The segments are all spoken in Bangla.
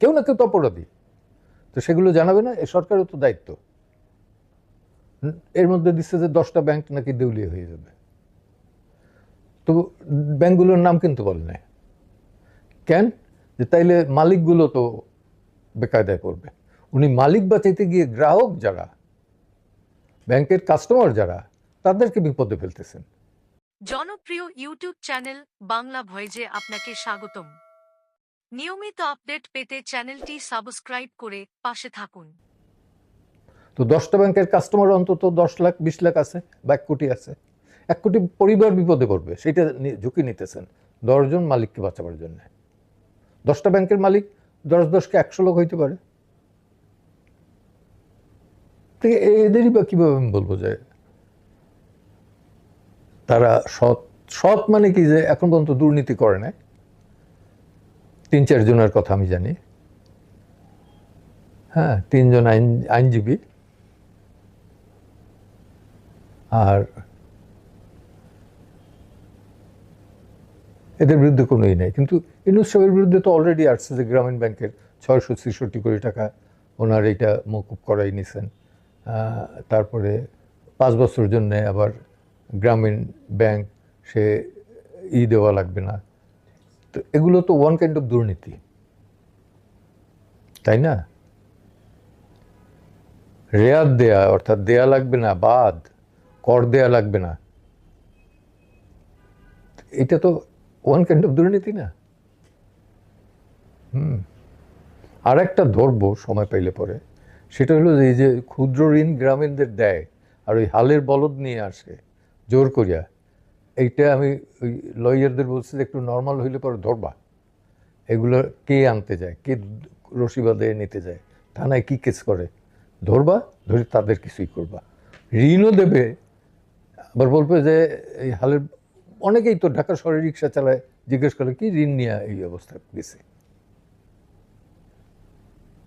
কেউ না কেউ তো অপরাধী। তো সেগুলো জানাবে না, এ সরকারের তো দায়িত্ব। এর মধ্যে দিচ্ছে যে দশটা ব্যাংক নাকি দেউলিয়া হয়ে যাবে। তো ব্যাংকগুলোর নাম কিন্তু বলে না কেন? যে তাইলে মালিকগুলো তো বেকায়দায় পড়বে। উনি মালিক বাঁচাইতে গিয়ে গ্রাহক যারা, ব্যাংকের কাস্টমার যারা, তাদেরকে বিপদে ফেলতেছেন। জনপ্রিয় ইউটিউব চ্যানেল বাংলা ভয়েজে আপনাকে স্বাগতম। নিয়মিত আপডেট পেতে চ্যানেলটি সাবস্ক্রাইব করে পাশে থাকুন। তো দশটা ব্যাংকের কাস্টমার অন্তত দশ লাখ, বিশ লাখ আছে বা এক কোটি আছে। এক কোটি পরিবার বিপদে পড়বে, সেটা ঝুঁকি নিতেছেন দশজন মালিককে বাঁচাবার জন্য। দশটা ব্যাংকের মালিক দশ দশকে একশো লোক হইতে পারে। এদেরই বা কীভাবে আমি বলব যে তারা সৎ সৎ মানে কি যে এখন পর্যন্ত দুর্নীতি করে নাই। তিন চারজনের কথা আমি জানি। হ্যাঁ তিনজন আইন, আইনজীবী। আর এদের বিরুদ্ধে কোনো ই নেই। কিন্তু ইনুস সাহেবের বিরুদ্ধে তো অলরেডি আসছে যে গ্রামীণ ব্যাংকের ছয়শো ছেষট্টি কোটি টাকা ওনার এইটা মকুব করাই নিছেন। তারপরে পাঁচ বছর জন্যে আবার গ্রামীণ ব্যাংক সে ই দেওয়া লাগবে না। তো এগুলো তো ওয়ান কাইন্ড অফ দুর্নীতি। তাই না? রেয়াত দেয়া, অর্থাৎ দেয়া লাগবে না, বাদ, কর দেয়া লাগবে না। এটা তো ওয়ান কাইন্ড অফ দুর্নীতি না? হুম। আর একটা ধরবো সময় পাইলে পরে, সেটা হলো এই যে ক্ষুদ্র ঋণ গ্রামীণদের দেয়, আর ওই হালের বলদ নিয়ে আসে, জোর করিয়া। এইটা আমি ওই লয়ারদের বলছি যে একটু নর্মাল হইলে পরে ধরবা। এগুলো কে আনতে যায়? কে রশি বাঁধে নিতে যায়? থানায় কী কেস করে? ধরবা, ধরে তাদের কিছুই করবা। ঋণও দেবে। আবার বলবে যে, এই হালের অনেকেই তো ঢাকা শহরে রিক্সা চালায়, জিজ্ঞেস করে কি ঋণ নিয়ে এই অবস্থা গেছে?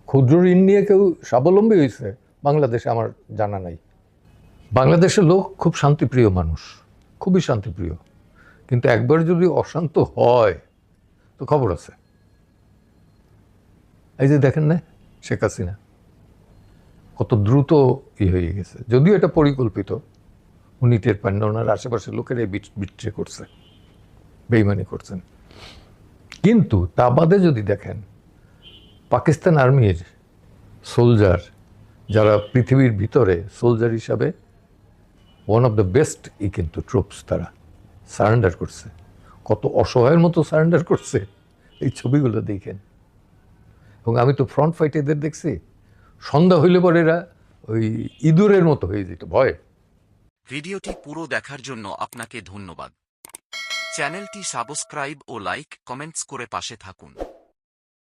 ক্ষুদ্র ঋণ নিয়ে কেউ স্বাবলম্বী হয়েছে? বাংলাদেশে আমার জানা নাই। বাংলাদেশের লোক খুব শান্তিপ্রিয় মানুষ। খুবই শান্তিপ্রিয়। কিন্তু একবার যদি অশান্ত হয়, তো খবর আছে। এই যে দেখেন না, শেখ হাসিনা। কত দ্রুত ই হয়ে গেছে। যদিও এটা পরিকল্পিত, উনি টের পান না, ওনার আশেপাশের লোকেরাই বিট্রে করছে, বেইমানি করছেন। কিন্তু তা বাদে যদি দেখেন, পাকিস্তান আর্মির সোলজার, যারা পৃথিবীর ভিতরে সোলজার হিসাবে ওয়ান অফ দ্য বেস্ট ই কিন্তু ট্রুপস তারা। সারেন্ডার করছে। কত অসহায়ের মতো সারেন্ডার করছে। এই ছবিগুলো দেখেন। এবং আমি তো ফ্রন্ট ফাইট এদের দেখছি। সন্ধ্যা হইলে পরে এরা ওই ইঁদুরের মতো হয়ে যেত, ভয়। ভিডিওটি পুরো দেখার জন্য আপনাকে ধন্যবাদ। চ্যানেলটি সাবস্ক্রাইব ও লাইক কমেন্টস করে পাশে থাকুন।